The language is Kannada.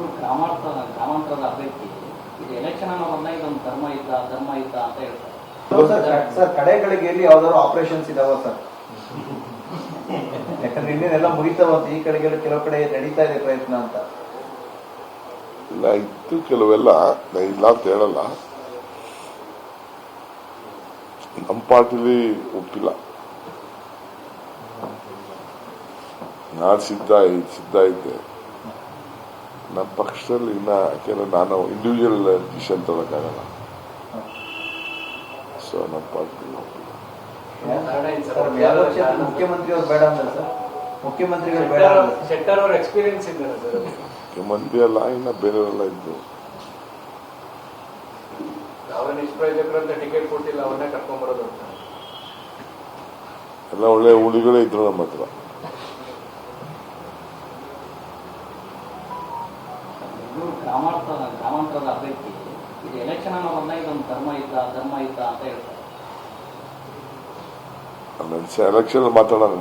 ಬೆಂಗಳೂರು ಗ್ರಾಮಾಂತರ ಗ್ರಾಮಾಂತರದ ಅಭ್ಯರ್ಥಿ ಇದು ಎಲೆಕ್ಷನ್ ಅನ್ನೋ ಬಂದಾಗ ಇದೊಂದು ಧರ್ಮ ಇದ್ದ ಧರ್ಮ ಇದ್ದ ಅಂತ ಹೇಳ್ತಾರೆ. ಸರ್, ಸರ್ ಕಡೆಗಳಿಗೆ ಎಲ್ಲಿ ಯಾವ್ದಾದ್ರು ಆಪರೇಷನ್ಸ್ ಇದಾವ ಸರ್? ಯಾಕಂದ್ರೆ ಇನ್ನೇನೆಲ್ಲ ಮುಗಿತಾವಂತ ಈ ಕಡೆಗೆಲ್ಲ ಕೆಲವು ಕಡೆ ನಡೀತಾ ಇದೆ ಪ್ರಯತ್ನ ಅಂತ. ಇಲ್ಲ ಇತ್ತು ಕೆಲವೆಲ್ಲ ನಾ ಇಲ್ಲ ಅಂತ ಹೇಳಲ್ಲ. ನಮ್ಮ ಪಾರ್ಟಿಲಿ ಒಪ್ಪಿಲ್ಲ. ನಾನು ಸಿದ್ಧ ಸಿದ್ಧ ಇದ್ದೆ. ನಮ್ಮ ಪಕ್ಷದಲ್ಲಿ ಇನ್ನ ಯಾಕೆಂದ್ರೆ ನಾನು ಇಂಡಿವಿಜುವಲ್ ಡಿಸಿಷನ್ ತಗೊಳಕ್ಕಾಗಲ್ಲ ಸೊ ನಮ್ಮ ಪಾರ್ಟಿ ಮುಖ್ಯಮಂತ್ರಿ ಅಲ್ಲ ಇನ್ನ ಬೇರೆಯವರೆಲ್ಲ ಇದ್ದು ಎಲ್ಲ ಒಳ್ಳೆ ಹುಡುಗಳೇ ಇದ್ರು ನಮ್ಮ ಹತ್ರ. ಬೆಂಗಳೂರು ಗ್ರಾಮಾಂತರ ಗ್ರಾಮಾಂತರದ ಅಭ್ಯರ್ಥಿ ಇದು ಎಲೆಕ್ಷನ್ ಅನ್ನೋ ಬಂದಾಗ ಇದೊಂದು ಧರ್ಮ ಇದ್ದ ಧರ್ಮ ಇದ್ದ ಅಂತ ಹೇಳ್ತಾರೆ. ಎಲೆಕ್ಷನ್ ಮಾತಾಡೋಣ